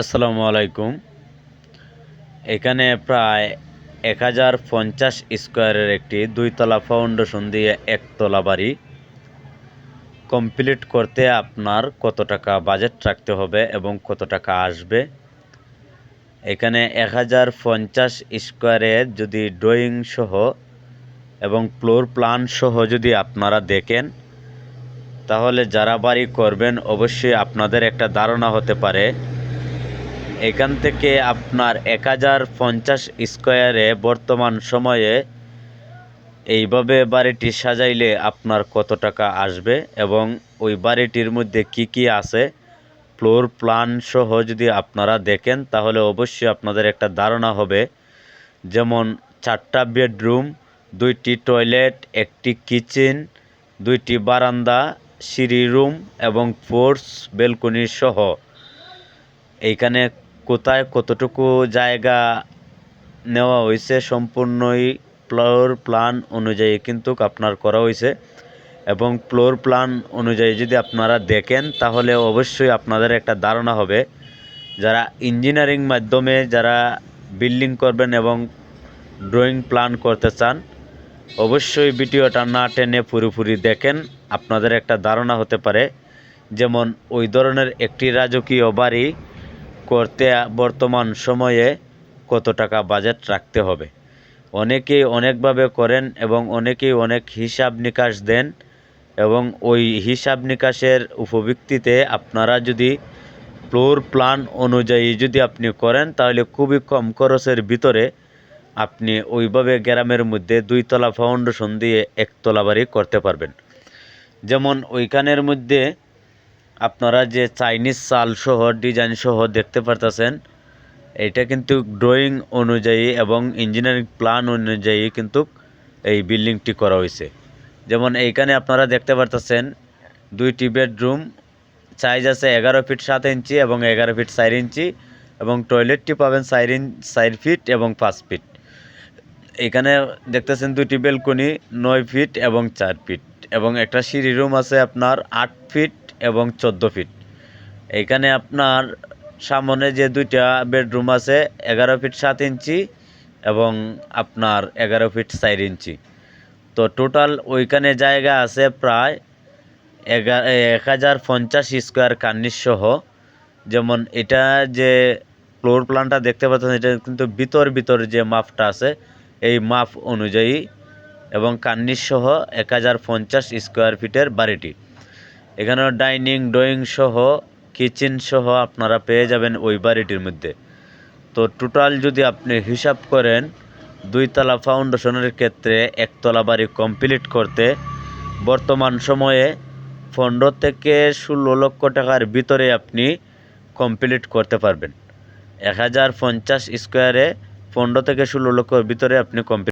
আসসালামু আলাইকুম। এখানে প্রায় এক হাজার পঞ্চাশ স্কোয়ারের একটি দুইতলা ফাউন্ডেশন দিয়ে একতলা বাড়ি। কমপ্লিট করতে আপনার কত টাকা বাজেট রাখতে হবে এবং কত টাকা আসবে? এখানে এক হাজার পঞ্চাশ স্কোয়ারের যদি ড্রয়িং সহ এবং ফ্লোর প্ল্যান সহ যদি আপনারা দেখেন, তাহলে যারা বাড়ি করবেন অবশ্যই আপনাদের একটা ধারণা হতে পারে এখান থেকে আপনার এক হাজার পঞ্চাশ স্কোয়ারে বর্তমান সময়ে এইভাবে বাড়িটি সাজাইলে আপনার কত টাকা আসবে এবং ওই বাড়িটির মধ্যে কি কি আছে? ফ্লোর প্ল্যান সহ যদি আপনারা দেখেন, তাহলে অবশ্যই আপনাদের একটা ধারণা হবে। যেমন চারটা বেডরুম, দুইটি টয়লেট, একটি কিচেন, দুইটি বারান্দা, সিঁড়ি রুম এবং ফোর্স বেলকনি সহ। এইখানে কোথায় কতটুকু জায়গা নেওয়া হয়েছে সম্পূর্ণই ফ্লোর প্ল্যান অনুযায়ী কিন্তু আপনার করা হয়েছে। এবং ফ্লোর প্ল্যান অনুযায়ী যদি আপনারা দেখেন, তাহলে অবশ্যই আপনাদের একটা ধারণা হবে। যারা ইঞ্জিনিয়ারিং মাধ্যমে যারা বিল্ডিং করবেন এবং ড্রয়িং প্ল্যান করতে চান, অবশ্যই ভিডিওটা না টেনে পুরোপুরি দেখেন। আপনাদের একটা ধারণা হতে পারে, যেমন ওই ধরনের একটি রাজকীয় বাড়ি করতে বর্তমান সময়ে কত টাকা বাজেট রাখতে হবে? অনেকেই অনেকভাবে করেন এবং অনেকেই অনেক হিসাব নিকাশ দেন এবং ওই হিসাব নিকাশের উপভিত্তিতে আপনারা যদি ফ্লোর প্ল্যান অনুযায়ী যদি আপনি করেন, তাহলে খুবই কম খরচের ভিতরে আপনি ওইভাবে গ্রামের মধ্যে দুইতলা ফাউন্ডেশন দিয়ে একতলা বাড়ি করতে পারবেন। যেমন ওইখানের মধ্যে আপনারা যে চাইনিজ চাল সহ ডিজাইন সহ দেখতে পারতেছেন, এটা কিন্তু ড্রয়িং অনুযায়ী এবং ইঞ্জিনিয়ারিং প্ল্যান অনুযায়ী কিন্তু এই বিল্ডিংটি করা হয়েছে। যেমন এইখানে আপনারা দেখতে পারতেছেন, দুইটি বেডরুম সাইজ আছে এগারো ফিট সাত ইঞ্চি এবং এগারো ফিট চার ইঞ্চি এবং টয়লেটটি পাবেন চার ইঞ্চ চার ফিট এবং পাঁচ ফিট এখানে দেখতেছেন দুইটি বেলকনি নয় ফিট এবং চার ফিট এবং একটা সিঁড়ি রুম আছে আপনার আট ফিট এবং চোদ্দ ফিট। এখানে আপনার সামনে যে দুইটা বেডরুম আছে, এগারো ফিট সাত ইঞ্চি এবং আপনার এগারো ফিট চার ইঞ্চি। তো টোটাল ওইখানে জায়গা আছে প্রায় এগা এক হাজার পঞ্চাশ স্কোয়ার কার্নিশ সহ। যেমন এটা যে ফ্লোর প্ল্যানটা দেখতে পাচ্ছেন, এটা কিন্তু ভিতর ভিতর যে মাপটা আছে, এই মাপ অনুযায়ী এবং কার্নিশ সহ এক হাজার পঞ্চাশ স্কোয়ার ফিটের বাড়িটি। এখানে ডাইনিং, ড্রয়িং সহ, কিচেন সহ আপনারা পেয়ে যাবেন ওই বাড়িটির মধ্যে। তো টোটাল যদি আপনি হিসাব করেন, দুইতলা ফাউন্ডেশনের ক্ষেত্রে একতলা বাড়ি কমপ্লিট করতে বর্তমান সময়ে পনেরো থেকে ষোলো লক্ষ টাকার ভিতরে আপনি কমপ্লিট করতে পারবেন। এক হাজার পঞ্চাশ স্কোয়ারে পনেরো থেকে ষোলো লক্ষর ভিতরে আপনি কমপ্লিট